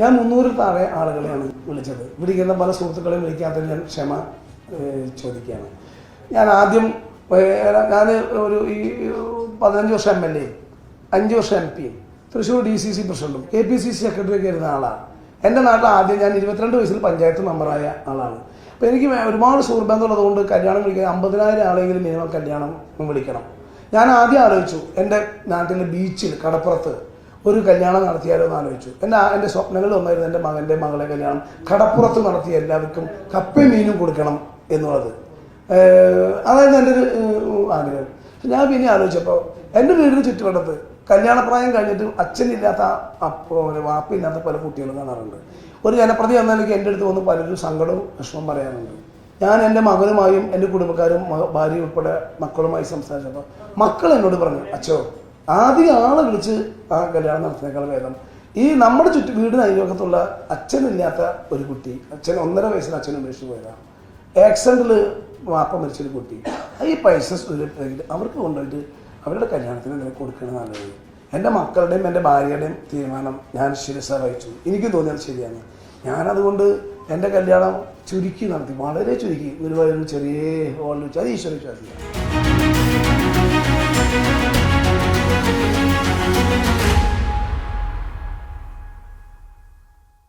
ഞാൻ മുന്നൂറിൽ താഴെ ആളുകളെയാണ് വിളിച്ചത്. വിളിക്കുന്ന പല സുഹൃത്തുക്കളെയും വിളിക്കാത്തതിൽ ഞാൻ ക്ഷമ ചോദിക്കുകയാണ്. ഞാൻ ആദ്യം ഞാൻ ഒരു ഈ പതിനഞ്ച് വർഷം എം എൽ എ അഞ്ച് വർഷം എം പിയും തൃശ്ശൂർ ഡി സി സി പ്രസിഡന്റും K P C C secretary ഒക്കെ ഇരുന്ന ആളാണ് എന്റെ നാട്ടിൽ ആദ്യം ഞാൻ ഇരുപത്തിരണ്ട് വയസ്സിൽ പഞ്ചായത്ത് മെമ്പറായ ആളാണ്. അപ്പോൾ എനിക്ക് ഒരുപാട് സുഹൃബന്ധമുള്ളത് കൊണ്ട് കല്യാണം വിളിക്കാൻ അമ്പതിനായിരം ആളെങ്കിലും മിനിമം കല്യാണം വിളിക്കണം. ഞാൻ ആദ്യം ആലോചിച്ചു എന്റെ നാട്ടിലെ ബീച്ചിൽ കടപ്പുറത്ത് ഒരു കല്യാണം നടത്തിയാലോ എന്ന് ആലോചിച്ചു. എന്റെ എന്റെ സ്വപ്നങ്ങൾ ഒന്നായിരുന്നു എന്റെ മകന്റെ മകളെ കല്യാണം. കടപ്പുറത്ത് നടത്തിയ എല്ലാവർക്കും കപ്പയും മീനും കൊടുക്കണം എന്നുള്ളത്. അതായിരുന്നു എന്റെ ഒരു ആഗ്രഹം. ഞാൻ പിന്നെ ആലോചിച്ചപ്പോൾ എന്റെ വീടിന് ചുറ്റുവട്ടത്ത് കല്യാണപ്രായം കഴിഞ്ഞിട്ട് അച്ഛനില്ലാത്ത അപ്പോ വാപ്പില്ലാത്ത പല കുട്ടികളും കാണാറുണ്ട്. ഒരു ജനപ്രതി എന്ന നിലയ്ക്ക് എന്റെ അടുത്ത് വന്ന് പലരും സങ്കടവും വിഷമം പറയാറുണ്ട്. ഞാൻ എന്റെ മകനുമായും എന്റെ കുടുംബക്കാരും ഭാര്യ ഉൾപ്പെടെ മക്കളുമായി സംസാരിച്ചപ്പോൾ മക്കൾ എന്നോട് പറഞ്ഞു അച്ഛോ ആദ്യം ആളെ വിളിച്ച് ആ കല്യാണം നടത്തുന്നേക്കാൾ ഭേദം. ഈ നമ്മുടെ ചുറ്റും വീടിന് അയൽവക്കത്തുള്ള അച്ഛനില്ലാത്ത ഒരു കുട്ടി അച്ഛൻ ഒന്നര വയസ്സിൽ അച്ഛൻ ഉപേക്ഷിച്ച് പോയതാണ്. ആക്സിഡന്റിൽ വാപ്പ മരിച്ചൊരു കുട്ടി. ഈ പൈസ അവർക്ക് കൊണ്ടുപോയിട്ട് അവരുടെ കല്യാണത്തിന് എന്തെങ്കിലും കൊടുക്കണം നല്ലത്? എന്റെ മക്കളുടെയും എന്റെ ഭാര്യയുടെയും തീരുമാനം ഞാൻ ശിരസ വഹിച്ചു. എനിക്കും തോന്നിയത് ശരിയാണ്. ഞാനതുകൊണ്ട് എന്റെ കല്യാണം ചുരുക്കി നടത്തി. വളരെ ചുരുക്കി. ഗുരുവായൂർ ചെറിയ ഹോളിൽ വെച്ച് അത് ഈശ്വര വിശ്വാസിയാണ്